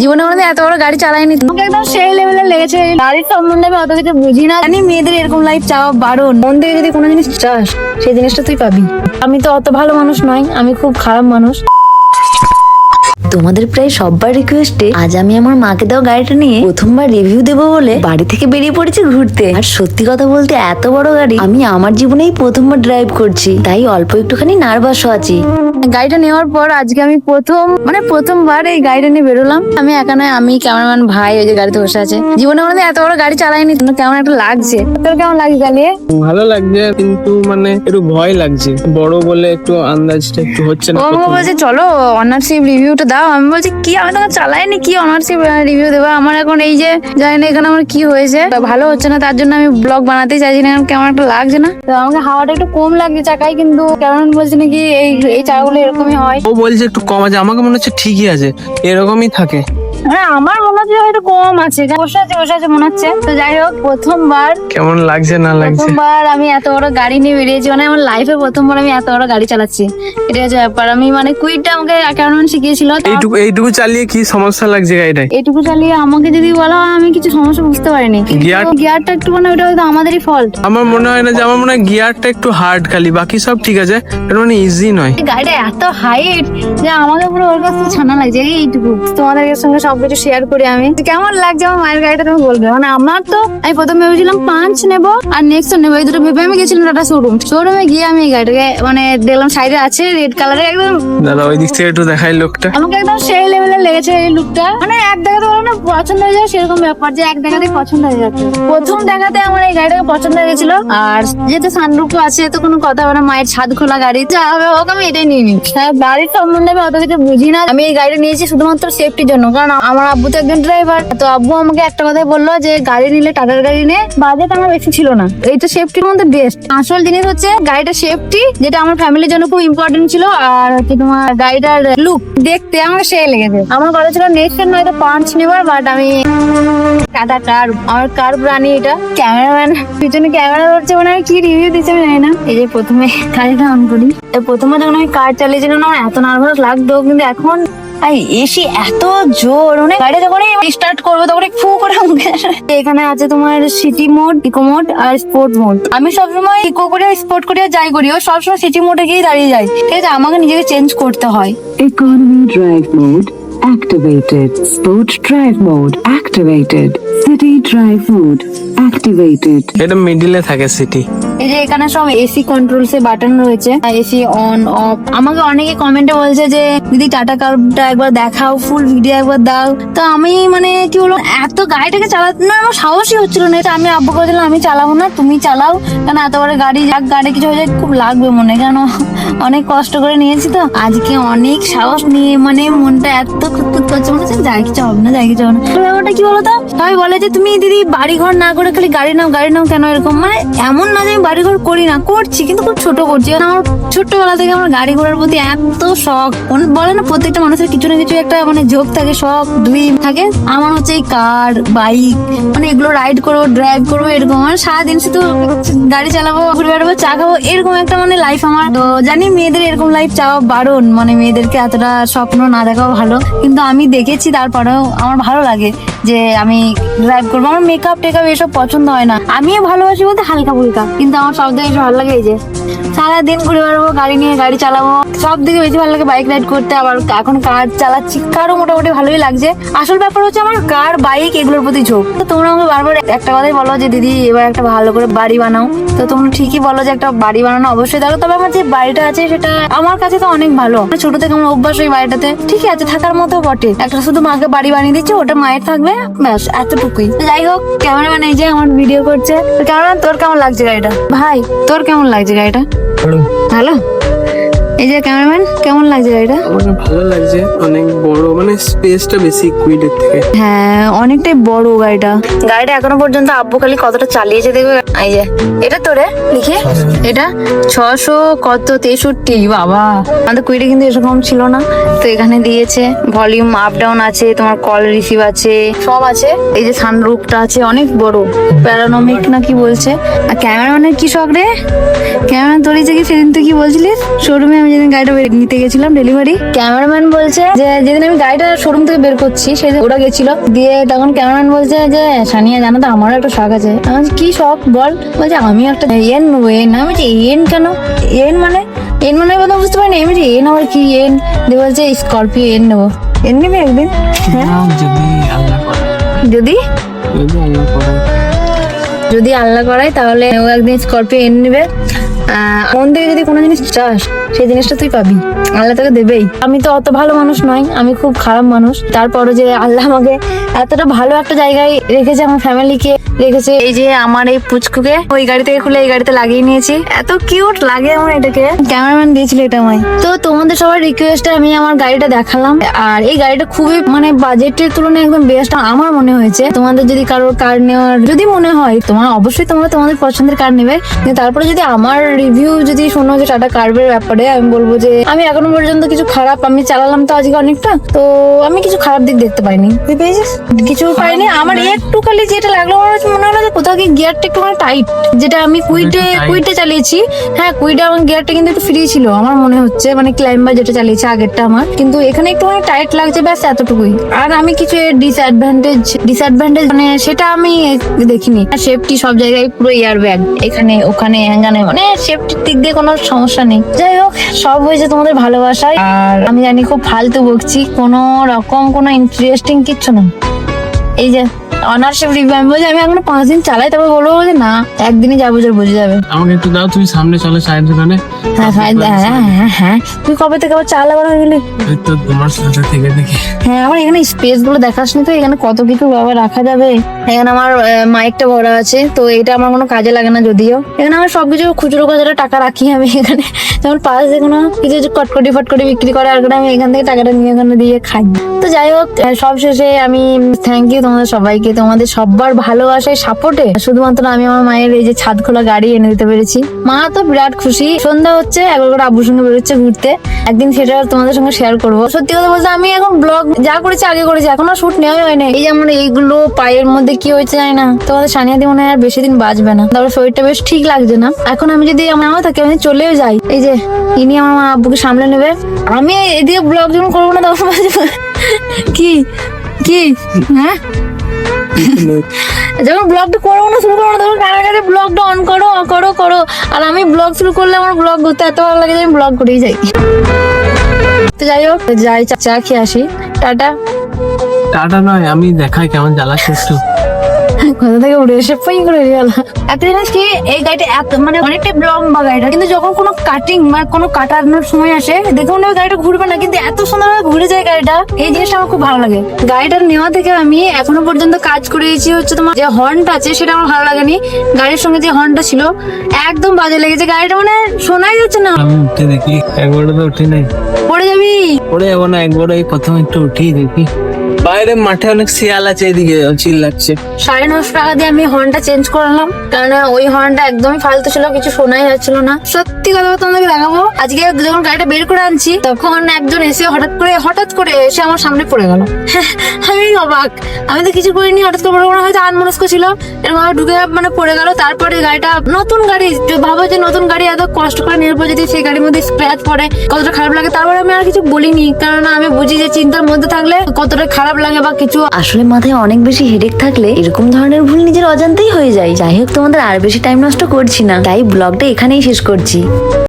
জীবনে কোনোদিন এত বড় গাড়ি চালাইনি তোমাকে একদম সেই লেভেলে লেগেছে। গাড়ির সম্বন্ধে আমি অত কিছু বুঝি না। জানি মেয়েদের এরকম লাইফ চাওয়া বারণ। মন থেকে যদি কোনো জিনিস চাস, সেই জিনিসটা তুই পাবি। আমি তো অত ভালো মানুষ নয় আমি খুব খারাপ মানুষ। তোমাদের প্রায় সববার রিকোয়েস্টে আজ আমি আমার মাকে দেওয়া গাড়িটা নিয়ে প্রথমবার রিভিউ দেবো বলে বাড়ি থেকে বেরিয়ে পড়েছি ঘুরতে। আর সত্যি কথা বলতে এত বড় গাড়ি আমি আমার জীবনেই প্রথমবার ড্রাইভ করছি। তাই অল্প একটুখানি নার্ভাসও আছি। গাড়িটা নেওয়ার পর আজকে আমি প্রথম মানে প্রথমবার এই গাড়িটা নিয়ে বেরোলাম। আমি একা নয় আমি ক্যামেরাম্যান ভাই ওই যে গাড়িতে বসে আছে। জীবনে কোনোদিন এত বড় গাড়ি চালাইনি তো কেমন একটা লাগছে। তোর কেমন লাগছে চালিয়ে ভালো লাগছে কিন্তু মানে একটু ভয় লাগছে। বড় বলে একটু আন্দাজটা একটু হচ্ছে না ও বলছে চলো অনারশিপ রিভিউটা দাও। আমি বলছি, কি? আমি তখন চালাইনি, কি অনার্স রিভিউ দেবো? আমার এখন এই যে, জানি না এখানে আমার কি হয়েছে। ভালো হচ্ছে না, তার জন্য আমি ব্লগ বানাতে চাইছি না। কেমন একটা লাগছে না? তো আমাকে হাওয়াটা একটু কম লাগছে চাকায়, কিন্তু কেমন বলছে নাকি এই এই চাকাগুলো এরকমই হয়। ও বলছে একটু কম আছে, আমাকে মনে হচ্ছে ঠিকই আছে। এরকমই থাকে। হ্যাঁ আমার মনে হচ্ছে হয়তো কম আছে। বসে আছে বসে আছে মনে হচ্ছে। তো যাই হোক প্রথমবার কেমন লাগছে না লাগছে? প্রথমবার আমি এত বড় গাড়ি নিয়ে বেরিয়েছি। মানে আমার লাইফে প্রথমবার আমি এত বড় গাড়ি চালাচ্ছি। এটা হচ্ছে ব্যাপার। আমি মানে কুইটটা আমাকে শিখিয়েছিল। এইটুকু এইটুকু চালিয়ে কি সমস্যা লাগছে গাড়িটায়? এটুকু চালিয়ে আমাকে যদি বলা হয় আমি কিছু সমস্যা বুঝতে পারিনি। গিয়ারটা একটু মানে ওটা হয়তো আমাদেরই ফল্ট আমার মনে হয় না যে আমার মনে হয় গিয়ারটা একটু হার্ড খালি। বাকি সব ঠিক আছে। এটা মানে ইজি নয়। গাড়িটা এত হাইট যে আমাকে পুরো ওর কাছে ছানা লাগছে। এই এইটুকু। তোমাদের সঙ্গে সবকিছু শেয়ার করি আমি। কেমন লাগছে আমার মায়ের গাড়িটা তুমি বলবে? মানে আমার তো আমি প্রথমে ভেবেছিলাম পাঁচ নেব আর নেক্সট নেব এই দুটো ভেবে আমি গেছিলাম টাটা শোরুম শোরুমে গিয়ে আমি এই গাড়িটাকে মানে দেখলাম সাইডে আছে রেড কালারের একদম দাদা ওই দিক থেকে একটু দেখাই লোকটা আমাকে একদম সেই লেভেলে লেগেছে এই লুকটা মানে এক দেখাতে বলো না পছন্দ হয়ে যায় সেরকম ব্যাপার যে এক দেখাতে পছন্দ হয়ে যাচ্ছে। প্রথম দেখাতে আমার এই গাড়িটাকে পছন্দ হয়ে গেছিল আর যেহেতু সানরুফ আছে তো কোনো কথা হবে না মায়ের ছাদ খোলা গাড়ি যা হবে হোক আমি এটাই নিয়ে নিই হ্যাঁ গাড়ির সম্বন্ধে আমি অত কিছু বুঝি না। আমি এই গাড়িটা নিয়েছি শুধুমাত্র সেফটির জন্য কারণ আমার আব্বু তো একজন ড্রাইভার তো আব্বু আমাকে একটা কথাই বলল যে, গাড়ি নিলে টাটার গাড়ি নে বাজেট আমার বেশি ছিল না। এই তো সেফটির মধ্যে বেস্ট আসল জিনিস হচ্ছে, গাড়িটা সেফটি যেটা আমার ফ্যামিলির জন্য খুব ইম্পর্টেন্ট ছিল, আর হচ্ছে তোমার গাড়িটার লুক দেখতে আমার সেই লেগেছে। আমার কথা ছিল নেক্সট নয়তো পাঁচ নেবার বাট আমি টাটা কার, আমার কার প্রাণী এটা? ক্যামেরাম্যান পিছনে ক্যামেরা ধরছে মানে আমি কি রিভিউ দিচ্ছে আমি জানি না। এই যে প্রথমে গাড়িটা অন করি। প্রথমে যখন আমি কার চালিয়েছিলাম, আমার এত নার্ভাস লাগতো, কিন্তু এখন আই এসি এত জোর মানে গাড়িটা যখন স্টার্ট করব তখন ফু করে মুখে এখানে আছে তোমার সিটি মোড ইকো মোড আর স্পোর্ট মোড আমি সবসময় ইকো করে স্পোর্ট করে যাই করি ও সবসময় সিটি মোডে গিয়ে দাঁড়িয়ে যাই ঠিক আছে আমাকে নিজেকে চেঞ্জ করতে হয় Economy drive mode activated. Sport drive mode activated. City drive mode activated. এটা মিডিলে থাকে সিটি এই যে এখানে সব এসি কন্ট্রোলস এর বাটন রয়েছে। এসি অন অফ আমাকে অনেকে কমেন্টে বলছে যে, দিদি টাটা কারটা একবার দেখাও ফুল ভিডিও একবার দাও। তো আমি মানে কি বলব, এত গাড়িটাকে চালাতে না, আমার সাহসই হচ্ছিল না। এটা আমি আব্বু করেছিলাম আমি চালাবো না, তুমি চালাও। কেন, এত বড় গাড়ি, যাক, গাড়ি কিছু হয়ে যায় খুব লাগবে মনে, কেন? অনেক কষ্ট করে নিয়েছি তো। আজকে অনেক সাহস নিয়ে মানে মনটা এত খুঁতখুত করছে, মনে হচ্ছে যাই কিছু হবে না, যাই কিছু হবে না। ব্যাপারটা কি বলতো? সবাই বলে যে, তুমি দিদি বাড়ি ঘর না করে খালি গাড়ি নাও গাড়ি নাও কেন? এরকম মানে এমন না যে আমি বাড়ি ঘর করি না, করছি, কিন্তু খুব ছোট করছি। কারণ আমার ছোট্টবেলা থেকে আমার গাড়ি ঘোড়ার প্রতি এত শখ। মন- বলে না, প্রত্যেকটা মানুষের কিছু না কিছু একটা মানে ঝোঁক থাকে শখ ড্রিম থাকে। আমার হচ্ছে এই কার, বাইক মানে এগুলো রাইড করব ড্রাইভ করব, এরকম। মানে সারাদিন শুধু গাড়ি চালাবো, ঘুরে বেড়াবো, চা খাব, এরকম একটা মানে লাইফ আমার। তো জানি মেয়েদের এরকম লাইফ চাওয়া বারণ মানে মেয়েদেরকে এতটা স্বপ্ন না দেখাও ভালো। কিন্তু আমি দেখেছি তারপরেও আমার ভালো লাগে যে আমি ড্রাইভ করব। আমার মেকআপ টেকআপ এসব পছন্দ হয় না। আমিও ভালোবাসি বলতে হালকা ফুলকা কিন্তু আমার সব থেকে বেশি ভালো লাগে এই যে। সারাদিন ঘুরে বেড়াবো, গাড়ি নিয়ে গাড়ি চালাবো। সব থেকে বেশি ভালো লাগে বাইক রাইড করতে, আবার এখন কার চালাচ্ছি, কারও মোটামুটি ভালোই লাগছে। আসল ব্যাপার হচ্ছে আমার কার বাইক এগুলোর প্রতি ঝোঁক। তো তোমরা আমাকে বারবার একটা কথাই বলো যে, দিদি, এবার একটা ভালো করে বাড়ি বানাও। তো তোমরা ঠিকই বলো যে, একটা বাড়ি বানানো অবশ্যই দেখো তবে আমার যে বাড়িটা আছে, সেটা আমার কাছে তো অনেক ভালো। আমার ছোট থেকে আমার অভ্যাস ওই বাড়িটাতে। ঠিকই আছে, থাকার মতো বটে। একটা শুধু মাকে বাড়ি বানিয়ে দিচ্ছে, ওটা মায়ের থাকবে, ব্যাস, এতটুকুই। যাই হোক, ক্যামেরাম্যান এই যে আমার ভিডিও করছে। ক্যামেরাম্যান, তোর কেমন লাগছে গাড়িটা? ভাই তোর কেমন লাগছে গাড়িটা? ভালো। এই যে ক্যামেরাম্যান কেমন লাগছে গাড়িটা? আমাকে ভালো লাগছে অনেক বড় মানে স্পেসটা বেশি কুইডের থেকে। হ্যাঁ অনেকটাই বড় গাড়িটা। গাড়িটা এখনও পর্যন্ত আব্বু খালি কতটা চালিয়েছে দেখবে? এই যে এটা তোরে লিখে। এটা ছশো কত তেষট্টি বাবা। আমাদের কুইটে কিন্তু এরকম ছিল না। তো এখানে দিয়েছে ভলিউম আপ ডাউন আছে তোমার কল রিসিভ আছে। সব আছে। এই যে সানরুফটা আছে অনেক বড়। প্যারানমিক না কি বলছে? আর ক্যামেরাম্যানের কি শখ রে? ক্যামেরা তোর এই যে কি সেদিন তুই কি বলছিলিস? শোরুমে আমি যেদিন গাড়িটা নিতে গেছিলাম ডেলিভারি ক্যামেরাম্যান বলছে যে যেদিন আমি গাড়িটা শোরুম থেকে বের করছি সেদিন ওরা গেছিল। দিয়ে তখন ক্যামেরাম্যান বলছে যে সানিয়া জানো তো আমারও একটা শখ আছে। আমি বলছি, কি শখ বল। বলছে আমি একটা এন এন আমি বলছি এন কেন? এন মানে? এন মানে কথা বুঝতে পারিনি। আমি বলছি এন আবার কি এন দিয়ে বলছে স্করপিও এন নেব। এন নেবে একদিন? হ্যাঁ? যদি যদি? আল্লাহ করায় তাহলে ও একদিন স্করপিও এনে নেবে। মন থেকে যদি কোনো জিনিস চাস, সেই জিনিসটা তুই পাবি। আল্লাহ তোকে দেবেই। আমি তো অত ভালো মানুষ নয় আমি খুব খারাপ মানুষ। তারপরে যে আল্লাহ আমাকে এতটা ভালো একটা জায়গায় রেখেছে, আমার ফ্যামিলিকে রেখেছে, এই যে আমার এই পুচকুকে, ওই গাড়ি থেকে খুলে এই গাড়িতে লাগিয়ে নিয়েছি। এত কিউট লাগে আমার এটাকে। ক্যামেরাম্যান দিয়েছিল এটা আমায়। তো তোমাদের সবার রিকোয়েস্টে আমি আমার গাড়িটা দেখালাম। আর এই গাড়িটা খুবই মানে বাজেটের তুলনায় একদম বেস্ট আমার মনে হয়েছে। তোমাদের যদি কারোর কার নেওয়ার যদি মনে হয়, তোমার অবশ্যই তোমরা তোমাদের পছন্দের কার নেবে। তারপরে যদি আমার রিভিউ যদি শোনো যে টাটা কার্ভের ব্যাপারে আমি বলব যে আমি এখনও পর্যন্ত কিছু খারাপ আমি চালালাম তো আজকে অনেকটা তো আমি কিছু খারাপ দিক দেখতে পাইনি। তুই পেয়েছিস? কিছু পাইনি আমার একটু খালি যেটা লাগল আমার মনে হলো যে কোথাও কি গিয়ারটা একটু টাইট যেটা আমি কুইটে। কুইটে চালিয়েছি। হ্যাঁ কুইটে আমার গিয়ারটা কিন্তু একটু ফ্রি ছিল আমার মনে হচ্ছে মানে ক্লাইম্বার যেটা চালিয়েছে আগেরটা আমার। কিন্তু এখানে একটু মানে টাইট লাগছে ব্যাস এতটুকুই। আর আমি কিছু ডিসঅ্যাডভান্টেজ ডিসঅ্যাডভান্টেজ মানে সেটা আমি দেখিনি। সেফটি সব জায়গায় পুরো এয়ার ব্যাগ এখানে ওখানে হ্যাঙ্গানে মানে সেফটির দিক দিয়ে কোনো সমস্যা নেই। যাই হোক, সব হয়েছে তোমাদের ভালোবাসায়। আর আমি জানি খুব ফালতু বকছি, কোনো রকম কোনো ইন্টারেস্টিং কিচ্ছু না। এই যে অনারশিপ রিভিউ আমি বলছি আমি এখনও পাঁচ দিন চালাই। তারপর বলব যে না একদিনই যাব যে বুঝে যাবে। আমাকে একটু দাও তুমি সামনে চলো চায়ের দোকানে হ্যাঁ হ্যাঁ হ্যাঁ হ্যাঁ হ্যাঁ। তুই কবে থেকে আবার চাল আবার হয়ে গেলি? তো তোমার সাথে থেকে দেখি হ্যাঁ আমার এখানে স্পেসগুলো দেখাস তো এখানে কত কিছু বাবা রাখা যাবে। এখানে আমার মাইকটা ভরা আছে তো এটা আমার কোনো কাজে লাগে না যদিও। এখানে আমার সবকিছু খুচরো খুচরো টাকা রাখি আমি এখানে। যেমন পাশ দিয়ে কোনো কিছু কিছু কটকটি ফটকটি বিক্রি করে আর আমি এখান থেকে টাকাটা নিয়ে এখানে দিয়ে খাই। তো যাই হোক সব শেষে আমি থ্যাংক ইউ তোমাদের সবাইকে তোমাদের সবার ভালোবাসায় সাপোর্টে। শুধুমাত্র আমি আমার মায়ের এই যে ছাদ খোলা গাড়ি এনে দিতে পেরেছি। মা তো বিরাট খুশি। সন্ধ্যা হচ্ছে, একবার করে আব্বুর সঙ্গে বেরোচ্ছে ঘুরতে। একদিন সেটা তোমাদের সঙ্গে শেয়ার করব। সত্যি কথা বলতে আমি এখন ব্লগ যা করেছি আগে করেছি, এখনও শুট নেওয়াই হয়নি এই যেমন এইগুলো পায়ের মধ্যে কি হয়েছে জানি না। তোমাদের সানিয়া দিয়ে মনে হয় আর বেশি দিন বাঁচবে না। তারপর শরীরটা বেশ ঠিক লাগছে না। এখন আমি যদি আমার মা থাকে, আমি চলেও যাই। এই যে, ইনি আমার মা আব্বুকে সামলে নেবে। আমি এদিকে ব্লগ যখন করব না তখন কি? কি? হ্যাঁ? যখন ব্লগটা করব না, শুরু করো না, তখন কানের কাছে ব্লগটা অন করো করো করো। আর আমি ব্লগ শুরু করলে আমার ব্লগ করতে এত ভালো লাগে যে আমি ব্লগ করেই যাই। তো যাই হোক, যাই চা খেয়ে আসি। টাটা। টাটা নয়, আমি দেখাই কেমন জ্বালাচ্ছে একটু। কোথা থেকে উড়ে এসে পাই করে গেল। একটা জিনিস কি এই গাড়িটা এত মানে অনেকটা লম্বা গাড়িটা কিন্তু যখন কোনো কাটিং বা কোনো কাটানোর সময় আসে দেখে মনে হয় গাড়িটা ঘুরবে না কিন্তু এত সুন্দরভাবে ঘুরে যায় গাড়িটা এই জিনিসটা আমার খুব ভালো লাগে। গাড়িটা নেওয়া থেকে আমি এখনও পর্যন্ত কাজ করেছি হচ্ছে তোমার যে হর্নটা আছে সেটা আমার ভালো লাগেনি। গাড়ির সঙ্গে যে হর্নটা ছিল একদম বাজে লেগেছে। গাড়িটা মানে শোনাই যাচ্ছে না। আমি উঠে দেখি একবারও তো উঠি নাই। পড়ে যাবি? পড়ে যাব না একবার এই প্রথম একটু উঠেই দেখি। বাইরে মাঠে অনেক শিয়াল আছে, এদিকে চিল লাগছে। সাড়ে নশো টাকা দিয়ে আমি হর্নটা চেঞ্জ করলাম কারণ ওই হর্নটা একদমই ফালতু ছিল, কিছু শোনাই যাচ্ছিল না। সত্যি কথা তোমাদেরকে দেখাবো, আজকে যখন গাড়িটা বের করে আনছি, তখন একজন এসে হঠাৎ করে হঠাৎ করে এসে আমার সামনে পড়ে গেল। আমি অবাক। আমি তো কিছু করিনি, হঠাৎ করে পড়ে হয়তো আনমনস্ক ছিল। এরকম ঢুকে মানে পড়ে গেল। তারপরে গাড়িটা নতুন গাড়ি ভাবো যে নতুন গাড়ি এত কষ্ট করে নেওয়ার পর যদি সেই গাড়ির মধ্যে স্ক্র্যাচ পড়ে, কতটা খারাপ লাগে। তারপরে আমি আর কিছু বলিনি কারণ আমি বুঝি যে চিন্তার মধ্যে থাকলে কতটা খারাপ লাগে বা কিছু, আসলে মাথায় অনেক বেশি হেডেক থাকলে এরকম ধরনের ভুল নিজের অজান্তেই হয়ে যায়। যাই হোক, তোমাদের আর বেশি টাইম নষ্ট করছি না। তাই ব্লগটা এখানেই শেষ করছি।